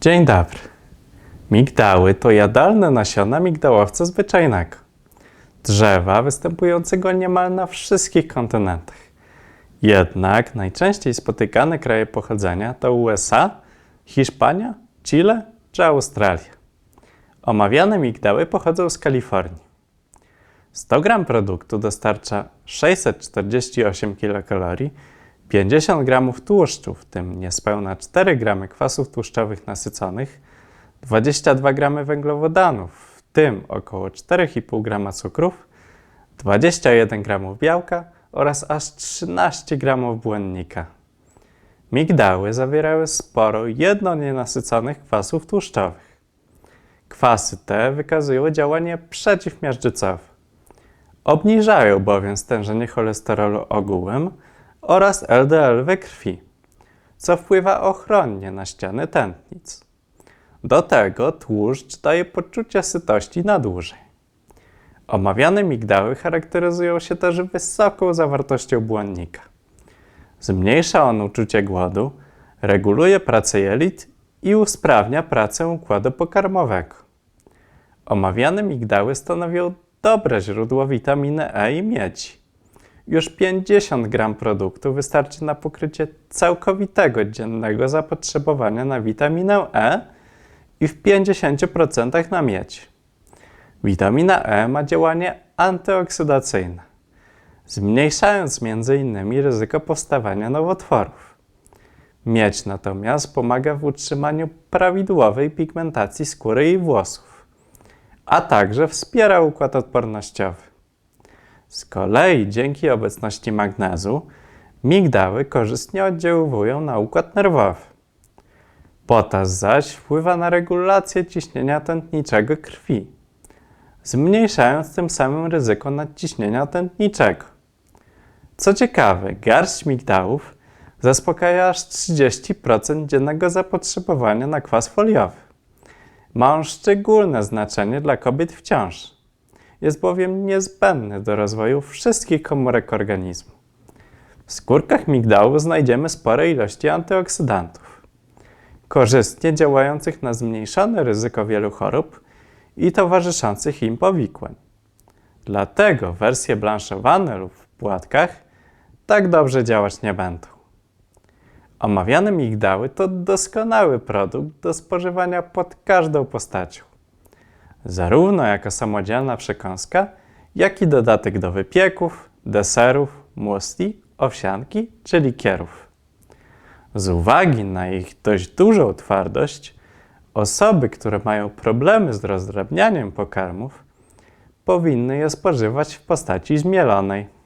Dzień dobry. Migdały to jadalne nasiona migdałowca zwyczajnego. Drzewa występującego niemal na wszystkich kontynentach. Jednak najczęściej spotykane kraje pochodzenia to USA, Hiszpania, Chile czy Australia. Omawiane migdały pochodzą z Kalifornii. 100 gram produktu dostarcza 648 kilokalorii, 50 gramów tłuszczu, w tym niespełna 4 gramy kwasów tłuszczowych nasyconych, 22 gramy węglowodanów, w tym około 4,5 grama cukrów, 21 gramów białka oraz aż 13 gramów błonnika. Migdały zawierały sporo jedno nienasyconych kwasów tłuszczowych. Kwasy te wykazują działanie przeciwmiażdżycowe. Obniżają bowiem stężenie cholesterolu ogółem oraz LDL we krwi, co wpływa ochronnie na ściany tętnic. Do tego tłuszcz daje poczucie sytości na dłużej. Omawiane migdały charakteryzują się też wysoką zawartością błonnika. Zmniejsza on uczucie głodu, reguluje pracę jelit i usprawnia pracę układu pokarmowego. Omawiane migdały stanowią dobre źródło witaminy E i miedzi. Już 50 gram produktu wystarczy na pokrycie całkowitego dziennego zapotrzebowania na witaminę E i w 50% na miedź. Witamina E ma działanie antyoksydacyjne, zmniejszając m.in. ryzyko powstawania nowotworów. Miedź natomiast pomaga w utrzymaniu prawidłowej pigmentacji skóry i włosów, a także wspiera układ odpornościowy. Z kolei dzięki obecności magnezu migdały korzystnie oddziałują na układ nerwowy. Potas zaś wpływa na regulację ciśnienia tętniczego krwi, zmniejszając tym samym ryzyko nadciśnienia tętniczego. Co ciekawe, garść migdałów zaspokaja aż 30% dziennego zapotrzebowania na kwas foliowy. Ma on szczególne znaczenie dla kobiet w ciąży. Jest bowiem niezbędny do rozwoju wszystkich komórek organizmu. W skórkach migdału znajdziemy spore ilości antyoksydantów, korzystnie działających na zmniejszone ryzyko wielu chorób i towarzyszących im powikłań. Dlatego wersje blanszowane lub w płatkach tak dobrze działać nie będą. Omawiane migdały to doskonały produkt do spożywania pod każdą postacią. Zarówno jako samodzielna przekąska, jak i dodatek do wypieków, deserów, muesli, owsianki czy likierów. Z uwagi na ich dość dużą twardość, osoby, które mają problemy z rozdrabnianiem pokarmów, powinny je spożywać w postaci zmielonej.